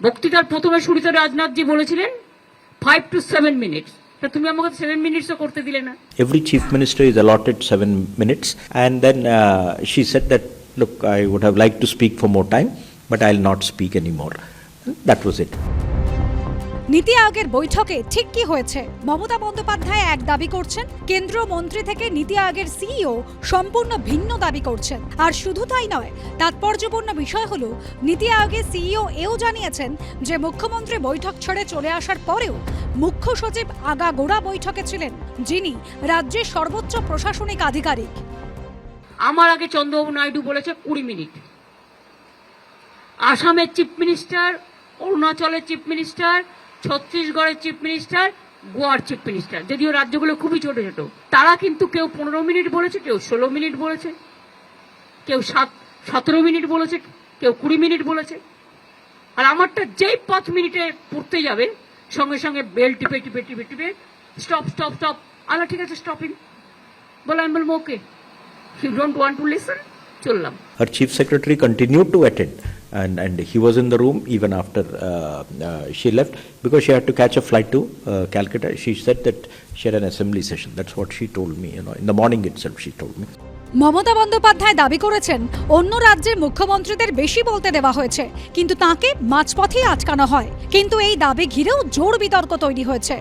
বক্তৃতার প্রথমে শুরুতে রাজনাথজি বলেছিলেন five two seven minutes Every chief minister is allotted seven minutes, and then uh, she said that, look, I would have liked to speak for more time, but I'll not speak anymore. That was it. নীতি আয়োগের বৈঠকে ঠিক কি হয়েছে? মমতা বন্দ্যোপাধ্যায় এক দাবি করছেন, কেন্দ্রীয় মন্ত্রী থেকে নীতি আয়োগের সিইও সম্পূর্ণ ভিন্ন দাবি করছেন। আর শুধু তাই নয়, তাৎপর্যপূর্ণ বিষয় হলো, নীতি আয়োগের সিইও এও জানিয়েছেন যে মুখ্যমন্ত্রী বৈঠক ছেড়ে চলে আসার পরেও মুখ্য সচিব আগাগোড়া বৈঠকে ছিলেন, যিনি রাজ্যের সর্বোচ্চ প্রশাসনিক আধিকারিক। আমার আগে চন্দ্রবাবু নাইডু বলেছে কুড়ি মিনিট। আসামের চিফ মিনিস্টার, অরুণাচলের চিফ মিনিস্টার ছত্তিশগড়ের চিফ মিনিস্টার গোয়ার চিফ মিনিস্টার যদিও রাজ্যগুলো খুবই ছোট ছোট। তারা কিন্তু কেউ পনেরো মিনিট বলেছে কেউ ষোলো মিনিট বলেছে কেউ সাত সতেরো মিনিট বলেছে কেউ কুড়ি মিনিট বলেছে। আর আমারটা যেই পাঁচ মিনিটে পড়তে যাবে সঙ্গে সঙ্গে বেল টিপে টিপে টিপে টিপে স্টপ স্টপ স্টপ আমার ঠিক আছে স্টপিং বলে আমি বলব okay you don't want to listen চললাম। আর chief secretary continue to attend, and, and he was in the room even after uh, uh, she left because she had to catch a flight to uh, Calcutta. She said that she had an assembly session. That's what she told me, you know, in the morning itself, she told me. Mamata Bandyopadhyay দাবি করেছেন অন্য রাজ্যের মুখ্যমন্ত্রীদের বেশি বলতে দেওয়া হয়েছে কিন্তু তাকে মাঝপথেই আটকানো হয় কিন্তু এই দাবি ঘিরেও জোর বিতর্ক তৈরি হয়েছে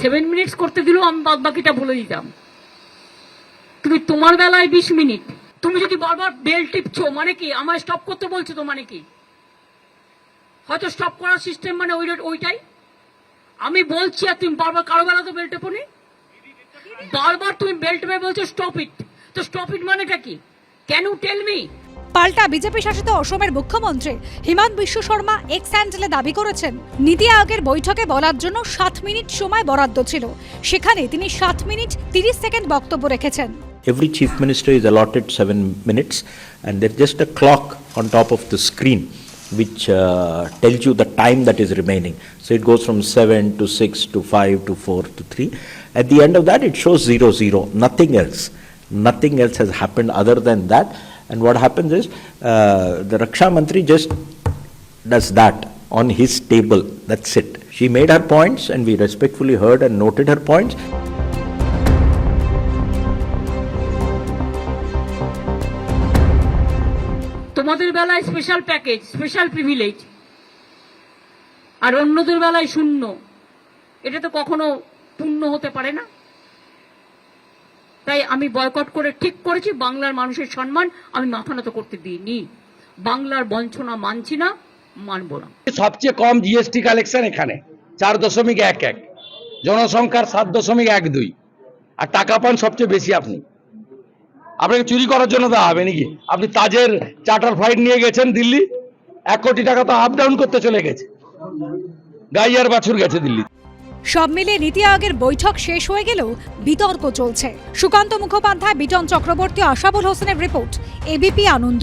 সেভেন মিনিটস করতে দিলেও আমি বাদ বাকিটা বলে দিতাম তুমি তোমার বেলায় বিশ মিনিট তুমি যদি বারবার বেল টিপছো মানে কি? আমায় স্টপ করতে বলছো তো মানে কি? হয়তো স্টপ করার সিস্টেম মানে ওই ওইটাই। আমি বলছি আর তুমি বারবার কারও বেলা তো বেল টেপনি বারবার তুমি বেল টেপে বলছো স্টপ ইট তো স্টপ ইট মানেটা কি? ক্যান ইউ টেল মি পাল্টা বিজেপি শাসিত অসমের মুখ্যমন্ত্রী হিমন্ত বিশ্ব শর্মা এক্স হ্যান্ডেলে দাবি করেছেন, নীতি আয়োগের বৈঠকে বলার জন্য সাত মিনিট সময় বরাদ্দ ছিল। সেখানে তিনি সাত মিনিট তিরিশ সেকেন্ড বক্তব্য রেখেছেন। Every chief minister is allotted seven minutes, and there's just a clock on top of the screen which uh, tells you the time that is remaining. So it goes from seven to six to five to four to three. At the end of that, it shows zero zero, nothing else. Nothing else has happened other than that. And what happens is uh, the Raksha Mantri just does that on his table. That's it. She made her points, and we respectfully heard and noted her points. তোমাদের বেলায় special package special privilege আর অন্যদের বেলায় শূন্য। এটা তো কখনো পূর্ণ হতে পারে না। তাই আমি বয়কট করে ঠিক করেছি, বাংলার মানুষের সম্মান আমি মাথা নত করতে দিইনি। বাংলার বঞ্চনা মানছি না, মানব না। সবচেয়ে কম জিএসটি কালেকশন এখানে, চার দশমিক এক এক। জনসংখ্যার সাত দশমিক এক দুই। আর টাকা পান সবচেয়ে বেশি আপনি। আপনাকে চুরি করার জন্য দেওয়া হবে নাকি? আপনি তাজের চার্টার ফ্লাইট নিয়ে গেছেন দিল্লি, এক কোটি টাকা তো আপ ডাউন করতে চলে গেছে। গাইয়ার বাছুর গেছে দিল্লি। সব মিলে নীতি আয়োগের বৈঠক শেষ হয়ে গেলেও বিতর্ক চলছে। সুকান্ত মুখোপাধ্যায়, বিটন চক্রবর্তী, আশাবুল হোসেনের রিপোর্ট, এবিপি আনন্দ।